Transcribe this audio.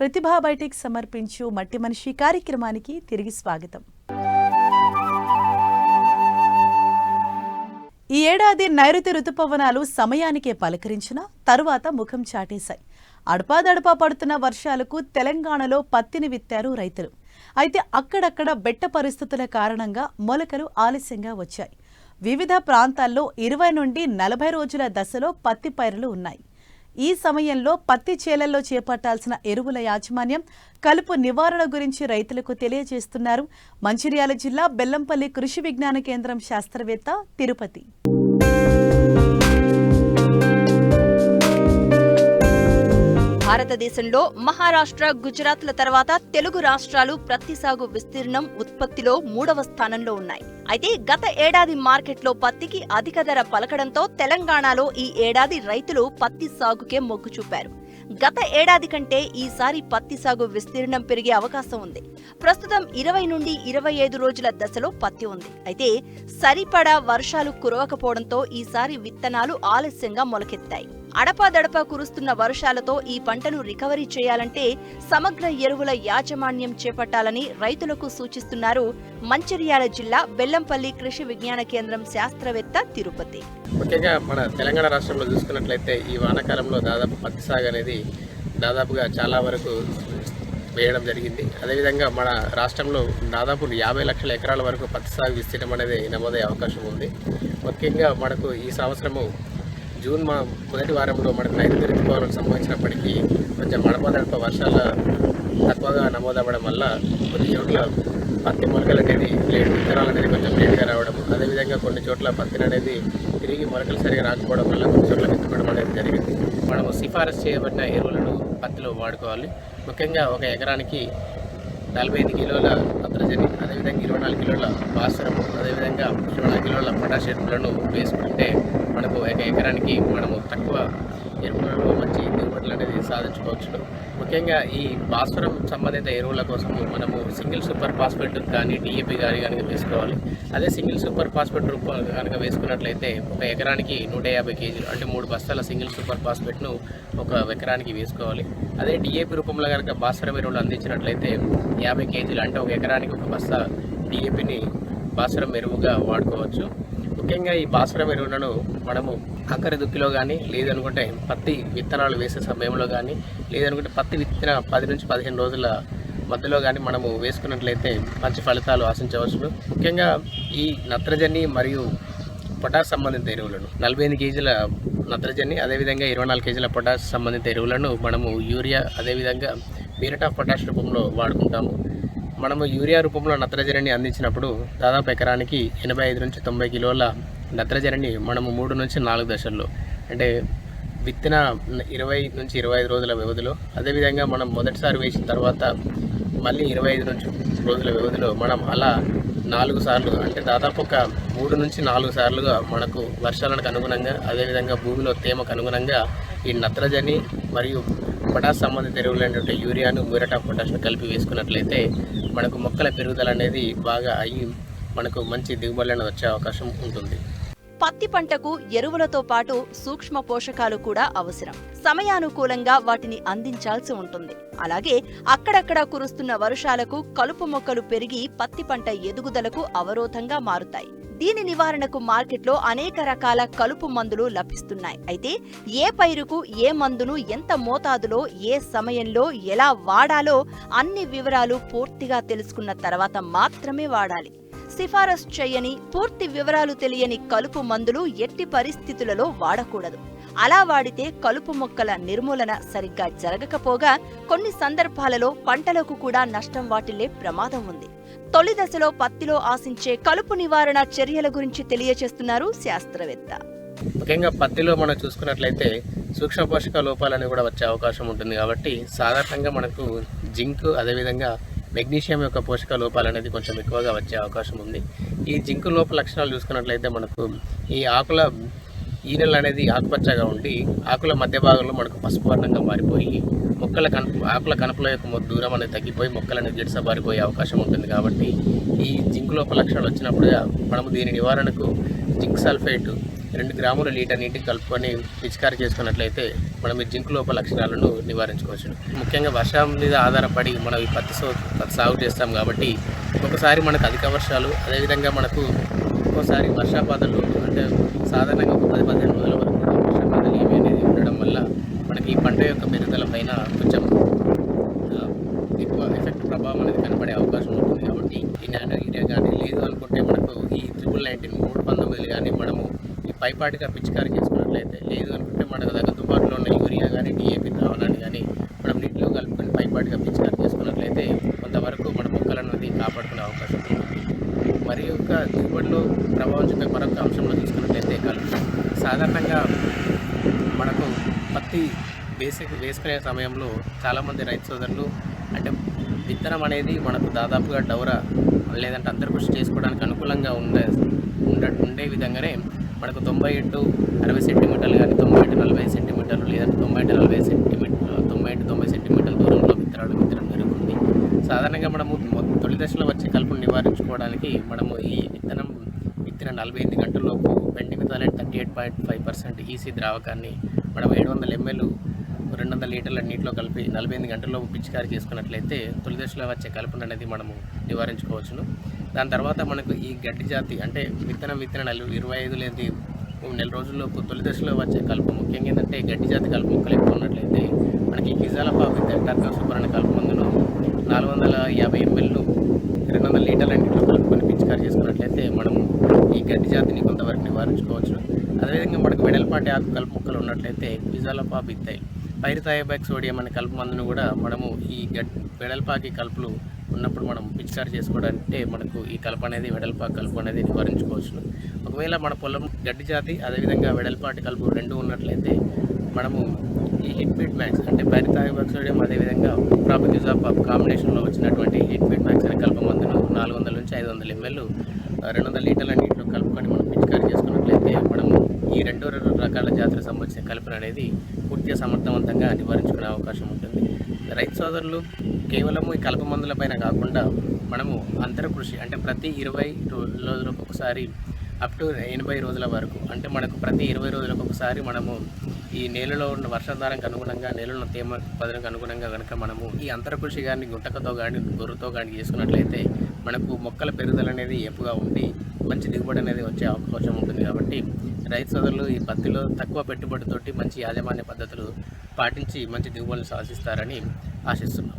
ప్రతిభా బయటికి సమర్పించు మట్టి మనిషి కార్యక్రమానికి తిరిగి స్వాగతం. ఈ ఏడాది నైరుతి రుతుపవనాలు సమయానికే పలకరించిన తరువాత ముఖం చాటేశాయి. అడపాదడపా పడుతున్న వర్షాలకు తెలంగాణలో పత్తిని విత్తారు రైతులు. అయితే అక్కడక్కడ బెట్ట పరిస్థితుల కారణంగా మొలకలు ఆలస్యంగా వచ్చాయి. వివిధ ప్రాంతాల్లో ఇరవై నుండి నలభై రోజుల దశలో పత్తి పైరులు ఉన్నాయి. ఈ సమయంలో పత్తి చేలల్లో చేపట్టాల్సిన ఎరువుల యాజమాన్యం కలుపు నివారణ గురించి రైతులకు తెలియజేస్తున్నారు. మంచిర్యాల జిల్లా బెల్లంపల్లి కృషి విజ్ఞాన కేంద్రం శాస్త్రవేత్త తిరుపతి. భారతదేశంలో మహారాష్ట్ర గుజరాత్ల తర్వాత తెలుగు రాష్ట్రాలు ప్రత్తి సాగు విస్తీర్ణం ఉత్పత్తిలో మూడవ స్థానంలో ఉన్నాయి. అయితే గత ఏడాది మార్కెట్లో పత్తికి అధిక ధర పలకడంతో తెలంగాణలో ఈ ఏడాది రైతులు పత్తి సాగుకే మొగ్గు చూపారు. గత ఏడాది కంటే ఈసారి పత్తి సాగు విస్తీర్ణం పెరిగే అవకాశం ఉంది. ప్రస్తుతం ఇరవై నుండి ఇరవై ఐదు రోజుల దశలో పత్తి ఉంది. అయితే సరిపడా వర్షాలు కురవకపోవడంతో ఈసారి విత్తనాలు ఆలస్యంగా మొలకెత్తాయి. అడపాదడపా కురుస్తున్న వర్షాలతో ఈ పంటను రికవరీ చేయాలంటే సమగ్ర ఎరువుల యాజమాన్యం చేపట్టాలని రైతులకు సూచిస్తున్నారు మంచిర్యాల జిల్లా బెల్లంపల్లి కృషి విజ్ఞాన కేంద్రం శాస్త్రవేత్త తిరుపతి. ముఖ్యంగా మన తెలంగాణ రాష్ట్రంలో చూసుకున్నట్లయితే ఈ వానాకాలంలో దాదాపు పత్తి సాగు అనేది దాదాపుగా చాలా వరకు వేయడం జరిగింది. అదేవిధంగా మన రాష్ట్రంలో దాదాపు యాభై లక్షల ఎకరాల వరకు పత్తి సాగు విస్తీర్ణం అనేది నమోదయ్యే అవకాశం ఉంది. ముఖ్యంగా మనకు ఈ సంవత్సరము జూన్ మా మొదటి వారంలో మనకు నైరుతి ఋతుపవనాలకు సంబంధించినప్పటికీ కొంచెం మడపదడప వర్షాల తక్కువగా నమోదవ్వడం వల్ల కొన్ని చోట్ల పత్తి మొలకలు అనేది లేట్ విత్తనాలు అనేది కొంచెం లేట్గా రావడం అదేవిధంగా కొన్ని చోట్ల పత్తిని అనేది తిరిగి మొలకలు సరిగా రాకపోవడం వల్ల కొన్ని చోట్ల విత్తుకోవడం అనేది జరిగింది. మనము సిఫారసు చేయబడిన ఎరువులను పత్తిలో వాడుకోవాలి. ముఖ్యంగా ఒక ఎకరానికి నలభై ఐదు కిలోల నత్రజని అదేవిధంగా ఇరవై నాలుగు కిలోల భాస్వరము అదేవిధంగా ఇరవై నాలుగు కిలోల పొటాషియంలను వేసుకుంటే మనకు ఒక ఎకరానికి మనము తక్కువ ఎరువులలో మంచి దిగుబడులు అనేది సాధించుకోవచ్చు. ముఖ్యంగా ఈ భాస్వరం సంబంధిత ఎరువుల కోసం మనము సింగిల్ సూపర్ ఫాస్ఫేట్ కానీ డిఏపి కానీ కనుక వేసుకోవాలి. అదే సింగిల్ సూపర్ ఫాస్ఫేట్ రూపం కనుక వేసుకున్నట్లయితే ఒక ఎకరానికి నూట యాభై కేజీలు అంటే మూడు బస్తాల సింగిల్ సూపర్ ఫాస్ఫేట్ను ఒక ఎకరానికి వేసుకోవాలి. అదే డిఏపి రూపంలో కనుక భాస్వరం ఎరువులు అందించినట్లయితే యాభై కేజీలు అంటే ఒక ఎకరానికి ఒక బస్తా డిఏపిని భాస్వరం ఎరువుగా వాడుకోవచ్చు. ముఖ్యంగా ఈ భాస్వరం ఎరువులను మనము కంకర దుక్కిలో కానీ లేదనుకుంటే పత్తి విత్తనాలు వేసే సమయంలో కానీ లేదనుకుంటే పత్తి విత్తన పది నుంచి పదిహేను రోజుల మధ్యలో కానీ మనము వేసుకున్నట్లయితే మంచి ఫలితాలు ఆశించవచ్చు ముఖ్యంగా ఈ నత్రజని మరియు పొటాష్ సంబంధిత ఎరువులను నలభై ఎనిమిది కేజీల నత్రజని అదేవిధంగా ఇరవై నాలుగు కేజీల పొటాష్ సంబంధిత ఎరువులను మనము యూరియా అదేవిధంగా బీరట్ ఆఫ్ పొటాష్ రూపంలో వాడుకుంటాము. మనము యూరియా రూపంలో నత్రజనిని అందించినప్పుడు దాదాపు ఎకరానికి ఎనభై ఐదు నుంచి తొంభై కిలోల నత్రజనిని మనము మూడు నుంచి నాలుగు దశల్లో అంటే విత్తిన ఇరవై నుంచి ఇరవై ఐదు రోజుల వ్యవధిలో అదేవిధంగా మనం మొదటిసారి వేసిన తర్వాత మళ్ళీ ఇరవై ఐదు నుంచి రోజుల వ్యవధిలో మనం అలా నాలుగు సార్లు అంటే దాదాపు ఒక మూడు నుంచి నాలుగు సార్లుగా మనకు వర్షాలకు అనుగుణంగా అదేవిధంగా భూమిలో తేమకు అనుగుణంగా ఈ నత్రజని మరియు పొటాష్ సంబంధిత ఎరువులైనటువంటి యూరియాను మ్యూరట్ ఆఫ్ పొటాష్ను కలిపి వేసుకున్నట్లయితే మనకు మొక్కల పెరుగుదల అనేది బాగా అయ్యి మనకు మంచి దిగుబడులను వచ్చే అవకాశం ఉంటుంది. పత్తి పంటకు ఎరువులతో పాటు సూక్ష్మ పోషకాలు కూడా అవసరం. సమయానుకూలంగా వాటిని అందించాల్సి ఉంటుంది. అలాగే అక్కడక్కడ కురుస్తున్న వర్షాలకు కలుపు మొక్కలు పెరిగి పత్తి పంట ఎదుగుదలకు అవరోధంగా మారుతాయి. దీని నివారణకు మార్కెట్లో అనేక రకాల కలుపు మందులు లభిస్తున్నాయి. అయితే ఏ పైరుకు ఏ మందును ఎంత మోతాదులో ఏ సమయంలో ఎలా వాడాలో అన్ని వివరాలు పూర్తిగా తెలుసుకున్న తర్వాత మాత్రమే వాడాలి. సిఫారసు చేయని పూర్తి వివరాలు తెలియని కలుపు మందులు ఎట్టి పరిస్థితులలో వాడకూడదు. అలా వాడితే కలుపు మొక్కల నిర్మూలన సరిగ్గా జరగకపోగా కొన్ని సందర్భాలలో పంటలకు కూడా నష్టం వాటిల్లే ప్రమాదం ఉంది. తొలి దశలో పత్తిలో ఆశించే కలుపు నివారణ చర్యల గురించి తెలియచేస్తున్నారు శాస్త్రవేత్త. ముఖ్యంగా పత్తిలో మనం చూసుకున్నట్లయితే సూక్ష్మ పోషక లోపాలని కూడా వచ్చే అవకాశం ఉంటుంది కాబట్టి సాధారణంగా మనకు జింక్ అదేవిధంగా మెగ్నీషియం యొక్క పోషక లోపాలు అనేది కొంచెం ఎక్కువగా వచ్చే అవకాశం ఉంది. ఈ జింక్ లోప లక్షణాలు చూసుకున్నట్లయితే మనకు ఈ ఆకుల ఈనెల్ అనేది ఆకుపచ్చగా ఉండి ఆకుల మధ్య భాగంలో మనకు పసుపు వర్ణంగా మారిపోయి మొక్కల కనుపు ఆకుల కనుపుల యొక్క దూరం అనేది తగ్గిపోయి మొక్కలు అనేది గిడసబారిపోయే అవకాశం ఉంటుంది కాబట్టి ఈ జింక్ లోప లక్షణాలు వచ్చినప్పుడు మనము దీని నివారణకు జింక్ సల్ఫేట్ రెండు గ్రాముల లీటర్ నీటికి కలుపుకొని పిచికారి చేసుకున్నట్లయితే మనం ఈ జింక్ లోప లక్షణాలను నివారించుకోవచ్చు. ముఖ్యంగా వర్షం మీద ఆధారపడి మనం ఈ పత్తి సో సాగు చేస్తాం కాబట్టి ఒకసారి మనకు అధిక వర్షాలు అదేవిధంగా మనకు ఒక్కోసారి వర్షాపాతలు అంటే సాధారణంగా ఒక పది పదిహేను రోజుల వరకు కూడా వర్షాపాతాలు ఏమి అనేది ఉండడం వల్ల మనకి ఈ పంట యొక్క పెరుగుదల పైన కొంచెం ఆ, ఎక్కువ ఎఫెక్ట్ ప్రభావం అనేది కనపడే అవకాశం ఉంటుంది కాబట్టి ఈ నానో యూరియా కానీ లేదు అనుకుంటే మనకు ఈ ట్రిపుల్ నైన్టీన్ మూడు పంతొమ్మిది కానీ మనము ఈ పైపాటిగా పిచికారి చేసుకున్నట్లయితే లేదు అనుకుంటే మనకు దగ్గర దుబాటులో ఉన్న యూరియా కానీ డిఏపి ద్రావణాన్ని కానీ మనం నీటిలో కలుపుకొని పైపాటిగా పిచికారి చేసుకున్నట్లయితే కొంతవరకు మన మొక్కలను అది కాపాడుకునే అవకాశం ఉంటుంది మరి యొక్క దిగుబడిలో ప్రభావం చూపే మరొక అంశంలో తీసుకున్నట్లయితే కలుపు. సాధారణంగా మనకు పత్తి వేసే వేసుకునే సమయంలో చాలామంది రైతు సోదరులు అంటే విత్తనం అనేది మనకు దాదాపుగా డౌరా లేదంటే అందరి కృషి చేసుకోవడానికి అనుకూలంగా ఉండే ఉండే విధంగానే మనకు తొంభై ఇంటూ అరవై సెంటీమీటర్లు కానీ తొంభై ఇంటూ నలభై సెంటీమీటర్లు లేదా తొంభై ఇంటూ నలభై సెంటీమీటర్లు తొంభై ఇంటూ తొంభై సెంటీమీటర్ల దూరంలో విత్తనాలు విత్తనం జరుగుతుంది సాధారణంగా మనము తొలి దశలో వచ్చే కలుపును నివారించుకోవడానికి మనము ఈ విత్తనం విత్తన నలభై ఎనిమిది గంటల్లోపు pendimethalin thirty eight point five percent EC ద్రావకాన్ని మనం ఏడు వందల ఎంఎల్ రెండు వందల లీటర్ల నీటిలో కలిపి నలభై ఎనిమిది గంటల్లో పిచికారి చేసుకున్నట్లయితే తొలి దశలో వచ్చే కలుపును అనేది మనము నివారించుకోవచ్చును. దాని తర్వాత మనకు ఈ గడ్డి జాతి అంటే విత్తనం విత్తన నెల ఇరవై ఐదు లేని నెల రోజుల్లోపు తొలి దశలో వచ్చే కలుపు ముఖ్యంగా ఏంటంటే గడ్డి జాతి కలుపు మొక్కలు ఎక్కువ ఉన్నట్లయితే మనకి గిజాలపా విత్ టర్కా సూపర్ అనే కలుపు మందును నాలుగు వందల యాభై ఎంఎల్లు రెండు వందల లీటర్ల నీటిలో కలుపుకొని పిచికారి చేసుకున్నట్లయితే మనము ఈ గడ్డి జాతిని కొంతవరకు నివారించుకోవచ్చు అదేవిధంగా మనకు వెడల్పాటి ఆకు కలుపు మొక్కలు ఉన్నట్లయితే బిజాలపా బిత్తాయి పైరిథాయోబాక్ సోడియం అనే కలుపు మందును కూడా మనము ఈ గడ్ వెడల్పాకి కలుపులు ఉన్నప్పుడు మనం పిచికారి చేసుకోవడానికి మనకు ఈ కలుపు అనేది వెడల్పాకి కలుపు అనేది నివారించుకోవచ్చు. ఒకవేళ మన పొలం గడ్డి జాతి అదేవిధంగా వెడల్పాటి కలుపు రెండు ఉన్నట్లయితే మనము ఈ హిట్పీట్ మ్యాక్స్ అంటే పైరిథాయోబాక్ సోడియం అదేవిధంగా ప్రాపర్టీస్ ఆఫ్ కాంబినేషన్లో వచ్చినటువంటి హిట్పీట్ మ్యాక్స్ అనే కలుపు మందును నాలుగు వందల నుంచి ఐదు వందల ఎంఎల్ రెండు వందల లీటర్ల నీటిలో కలుపుకొని మనం పిచికారి చేసుకున్నట్లయితే మనము ఈ రెండు రకాల జాతులకు సంబంధించిన కల్పన అనేది పూర్తిగా సమర్థవంతంగా నివారించుకునే అవకాశం ఉంటుంది. రైతు సోదరులు కేవలం ఈ కలప మందుల పైన కాకుండా మనము అంతర కృషి అంటే ప్రతి ఇరవై రోజులకు ఒకసారి అప్ టు ఎనభై రోజుల వరకు అంటే మనకు ప్రతి ఇరవై రోజులకు ఒకసారి మనము ఈ నేలలో ఉన్న వర్షాధారానికి అనుగుణంగా నేలలో తేమ పదనకు అనుగుణంగా కనుక మనము ఈ అంతరకృషి కానీ గుంటకతో కానీ గొర్రెతో కానీ చేసుకున్నట్లయితే మనకు మొక్కల పెరుగుదల అనేది ఏపుగా ఉండి మంచి దిగుబడి అనేది వచ్చే అవకాశం ఉంటుంది. కాబట్టి రైతు సోదరులు ఈ పత్తిలో తక్కువ పెట్టుబడితోటి మంచి యాజమాన్య పద్ధతులు పాటించి మంచి దిగుబడులు సాధిస్తారని ఆశిస్తున్నాం.